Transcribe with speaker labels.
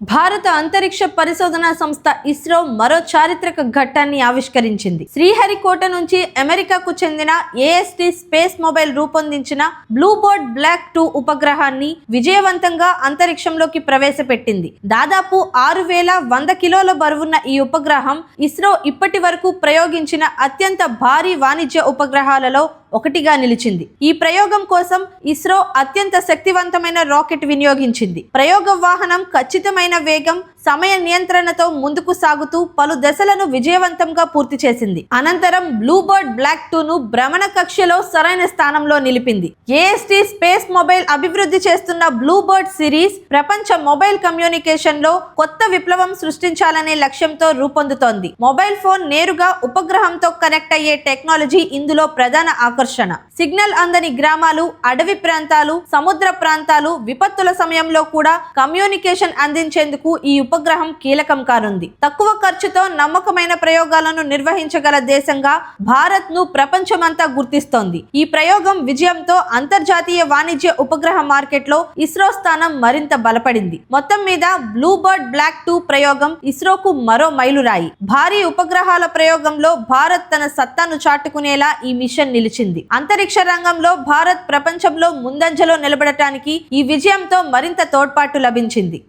Speaker 1: భారత అంతరిక్ష పరిశోధన సంస్థ ఇస్రో మరో చారిత్రక ఘట్టాన్ని ఆవిష్కరించింది. శ్రీహరికోట నుంచి అమెరికాకు చెందిన ఏఎస్టీ స్పేస్ మొబైల్ రూపొందించిన బ్లూబర్డ్ బ్లాక్ టూ ఉపగ్రహాన్ని విజయవంతంగా అంతరిక్షంలోకి ప్రవేశపెట్టింది. దాదాపు ఆరు వేల వంద కిలోల బరువున్న ఈ ఉపగ్రహం ఇస్రో ఇప్పటి వరకు ప్రయోగించిన అత్యంత భారీ వాణిజ్య ఉపగ్రహాలలో ఒకటిగా నిలిచింది. ఈ ప్రయోగం కోసం ఇస్రో అత్యంత శక్తివంతమైన రాకెట్ వినియోగించింది. ప్రయోగ వాహనం ఖచ్చితమైన వేగం సమయ నియంత్రణతో ముందుకు సాగుతూ పలు దశలను విజయవంతంగా పూర్తి చేసింది. అనంతరం బ్లూబర్డ్ బ్లాక్ టూ ను భ్రమణ కక్షలో సరైన స్థానంలో నిలిపింది. ఏఎస్టీ స్పేస్ మొబైల్ అభివృద్ధి చేస్తున్న బ్లూబర్డ్ సిరీస్ ప్రపంచ మొబైల్ కమ్యూనికేషన్లో కొత్త విప్లవం సృష్టించాలనే లక్ష్యంతో రూపొందుతోంది. మొబైల్ ఫోన్ నేరుగా ఉపగ్రహంతో కనెక్ట్ అయ్యే టెక్నాలజీ ఇందులో ప్రధాన ఆకర్షణ. సిగ్నల్ అందని గ్రామాలు అడవి ప్రాంతాలు సముద్ర ప్రాంతాలు విపత్తుల సమయంలో కూడా కమ్యూనికేషన్ అందించేందుకు ఈ ఉపగ్రహం కీలకం కానుంది. తక్కువ ఖర్చుతో నమ్మకమైన ప్రయోగాలను నిర్వహించగల దేశంగా భారత్ను ప్రపంచమంతా గుర్తిస్తోంది. ఈ ప్రయోగం విజయంతో అంతర్జాతీయ వాణిజ్య ఉపగ్రహ మార్కెట్లో ఇస్రో స్థానం మరింత బలపడింది. మొత్తం మీద బ్లూబర్డ్ బ్లాక్ టూ ప్రయోగం ఇస్రోకు మరో మైలురాయి. భారీ ఉపగ్రహాల ప్రయోగంలో భారత్ తన సత్తాను చాటుకునేలా ఈ మిషన్ నిలిచింది. అంతరిక్ష రంగంలో భారత్ ప్రపంచంలో ముందంజలో నిలబడటానికి ఈ విజయంతో మరింత తోడ్పాటు లభించింది.